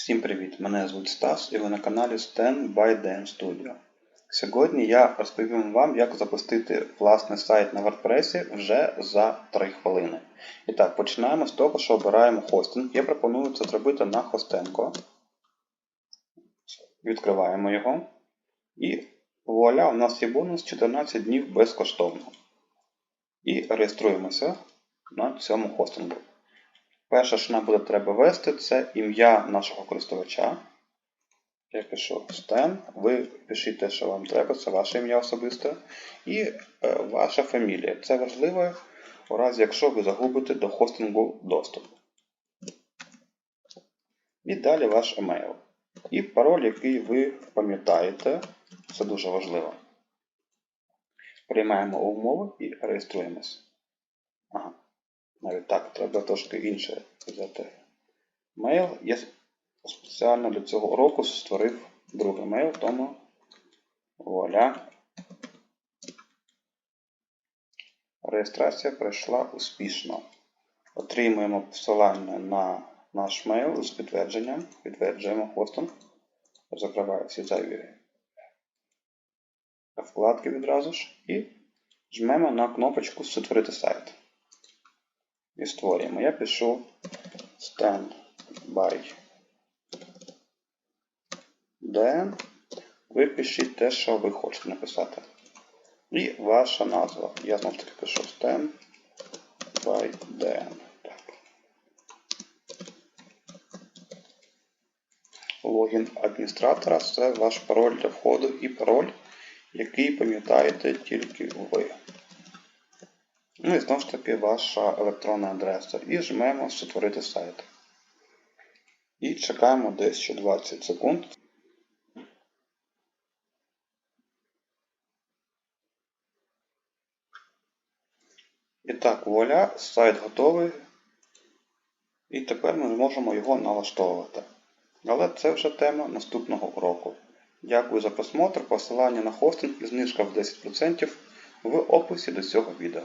Всім привіт! Мене звуть Стас і ви на каналі Stand by DM Studio. Сьогодні я розповім вам, як запустити власний сайт на WordPress вже за 3 хвилини. І так, починаємо з того, що обираємо хостинг. Я пропоную це зробити на Хостенко. Відкриваємо його. І вуаля, у нас є бонус 14 днів безкоштовно. І реєструємося на цьому хостингу. Перше, що нам буде треба ввести, це ім'я нашого користувача. Я пишу Stan, ви пишіть те, що вам треба, це ваше ім'я особисте. І е, ваша фамілія. Це важливо у разі, якщо ви загубите до хостингу доступ. І далі ваш емейл. І пароль, який ви пам'ятаєте, це дуже важливо. Приймаємо умови і реєструємось. Ага. Навіть так, треба трошки інше взяти. Мейл. Я спеціально для цього уроку створив другий мейл, тому вуаля. Реєстрація пройшла успішно. Отримуємо посилання на наш мейл з підтвердженням. Підтверджуємо хостинг. Закриваю всі зайві вкладки відразу ж і жмемо на кнопочку Створити сайт і створюємо. Я пишу stand by Dan. Ви пишіть те, що ви хочете написати. І ваша назва. Я знову ж таки пишу stand by Dan. Логін адміністратора це ваш пароль для входу і пароль, який пам'ятаєте тільки ви. Ну і знову ж таки ваша електронна адреса. І жмемо Створити сайт. І чекаємо десь ще 20 секунд. І так, вуаля, сайт готовий. І тепер ми зможемо його налаштовувати. Але це вже тема наступного уроку. Дякую за просмотр, посилання на хостинг і знижка в 10% в описі до цього відео.